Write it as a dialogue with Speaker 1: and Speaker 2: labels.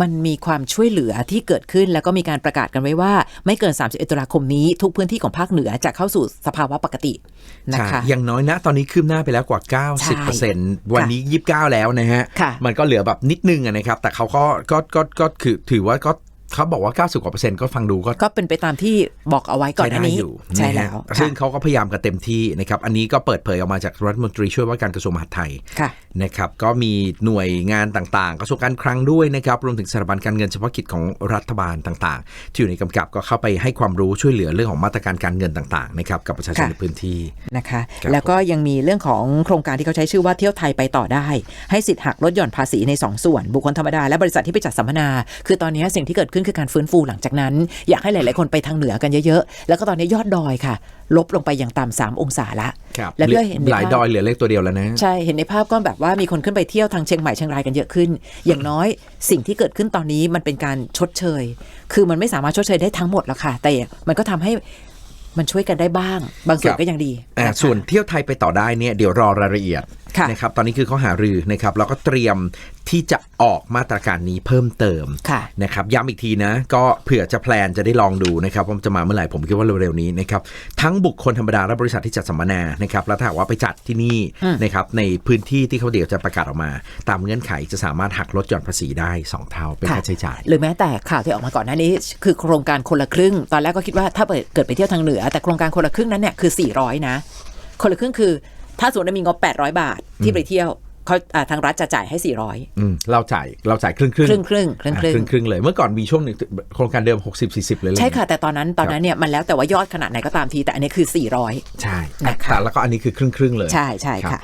Speaker 1: มันมีความช่วยเหลือที่เกิดขึ้น แล้วก็มีการประกาศกันไว้ว่า ไม่เกิน 31 ตุลาคมนี้ ทุกพื้นที่ของภาคเหนือจะเข้าสู่สภาวะปกตินะ
Speaker 2: ใช่
Speaker 1: คะ
Speaker 2: อย่างน้อยนะ ตอนนี้คืบหน้าไปแล้วกว่า
Speaker 1: ใช่
Speaker 2: 90%วันนี้ 29 แล้วนะฮะ
Speaker 1: ค่ะ
Speaker 2: มันก็เหลือแบบนิดนึงอะนะครับ แต่เขาก็ก็ก็ก็คือถือว่าก็ เขาบอกว่า 90กว่าเปอร์เซ็นต์ก็ฟังดูก็
Speaker 1: ก็เป็นไปตามที่บอกเอาไว้ก่อนหน้านี้
Speaker 2: ใช้ได้อยู่
Speaker 1: ใช่
Speaker 2: นะฮะ
Speaker 1: แล้ว
Speaker 2: ซึ่ง
Speaker 1: ค่ะ
Speaker 2: เขาก็พยายามกันเต็มที่นะครับ อันนี้ก็เปิดเผยออกมาจากรัฐมนตรีช่วยว่าการกระทรวงมหาดไทย
Speaker 1: ค่ะ
Speaker 2: นะครับ ก็มีหน่วยงานต่างๆ กระทรวงการคลังด้วยนะครับ รวมถึงสถาบันการเงินเฉพาะกิจของรัฐบาลต่างๆ ที่อยู่ในกำกับก็เข้าไปให้ความรู้ช่วยเหลือเรื่องของมาตรการการเงินต่างๆนะครับกับประชาชน
Speaker 1: ค่ะ
Speaker 2: ในพื้นที่
Speaker 1: นะคะ
Speaker 2: ครับ
Speaker 1: แล้วก็ยังมีเรื่องของโครงการที่เขาใช้ชื่อว่าเที่ยวไทยไปต่อได้ ให้สิทธิ์หักลดหย่อนภาษีใน 2 ส่วน บุคคลธรรมดาและบริษัทที่ไปจัดสัมมนา คือตอนนี้สิ่งที่เกิดขึ้นคือการฟื้นฟูหลังจากนั้น อยากให้หลาย ๆ คนไปทางเหนือกันเยอะ ๆ แล้วก็ตอนนี้ยอดดอยค่ะ ลบลงไปอย่างต่ำสามองศาละ
Speaker 2: ครับ
Speaker 1: แล้วก็เห็นใน
Speaker 2: หลาย
Speaker 1: ภาพ
Speaker 2: ดอยเหลือเลขตัวเดียวแล้วนะ
Speaker 1: ใช่เห็นในภาพก็แบบว่ามีคนขึ้นไปเที่ยวทางเชียงใหม่เชียงรายกันเยอะขึ้น อย่างน้อยสิ่งที่เกิดขึ้นตอนนี้มันเป็นการชดเชย คือมันไม่สามารถชดเชยได้ทั้งหมดหรอกค่ะ แต่มันก็ทำให้มันช่วยกันได้บ้าง บางส่วน
Speaker 2: ครับ
Speaker 1: ก็ยังดี
Speaker 2: อ่า
Speaker 1: นะคะ
Speaker 2: ส่วนเที่ยวไทยไปต่อได้เนี่ยเดี๋ยวรอรายละเอียด
Speaker 1: ค่ะ
Speaker 2: นะครับตอนนี้คือเขาหารือนะครับแล้วก็เตรียมที่จะออกมาตรการนี้เพิ่มเติม
Speaker 1: ค่ะ
Speaker 2: นะครับย้ำอีกทีนะก็เผื่อจะแพลนจะได้ลองดูนะครับว่ามันจะมาเมื่อไหร่ผมคิดว่าเร็วๆนี้นะครับทั้งบุคคลธรรมดาและบริษัทที่จัดสัมมนานะครับแล้วถ้าหากว่าไปจัดที่นี่
Speaker 1: อืม
Speaker 2: นะครับในพื้นที่ที่เขาเดี๋ยวจะประกาศออกมา ตามเงื่อนไขจะสามารถหักลดหย่อนภาษีได้สองเท่าเป็นค่าใช้จ่าย
Speaker 1: หรือแม้แต่ข่าวที่ออกมาก่อนหน้านี้ คือโครงการคนละครึ่ง ตอนแรกก็คิดว่าถ้าเปิดเกิดไปเที่ยวทางเหนือ แต่โครงการคนละครึ่งนั้นเนี่ยคือ 400 นะ คนละครึ่งคือ ถ้าสมมติว่ามีงบ 800 บาทที่ไปเที่ยวเขาอ่าทางรัฐจะจ่ายให้ 400
Speaker 2: อืมเราจ่ายเราจ่ายครึ่งครึ่ง
Speaker 1: ครึ่งครึ่งครึ่งครึ่ง
Speaker 2: ครึ่งครึ่งเลยเมื่อก่อนมีช่วงหนึ่งโครงการเดิม 60 40 เลยเลย
Speaker 1: ใช่ค่ะ แต่ตอนนั้นตอนนั้นเนี่ยมันแล้วแต่ว่ายอดขนาดไหนก็ตามทีแต่อันนี้คือ 400
Speaker 2: ใช่
Speaker 1: นะคะ
Speaker 2: แต่แล้วก็อันนี้คือครึ่งครึ่งๆเลย
Speaker 1: ใช่ใช่
Speaker 2: รับ
Speaker 1: ค่ะ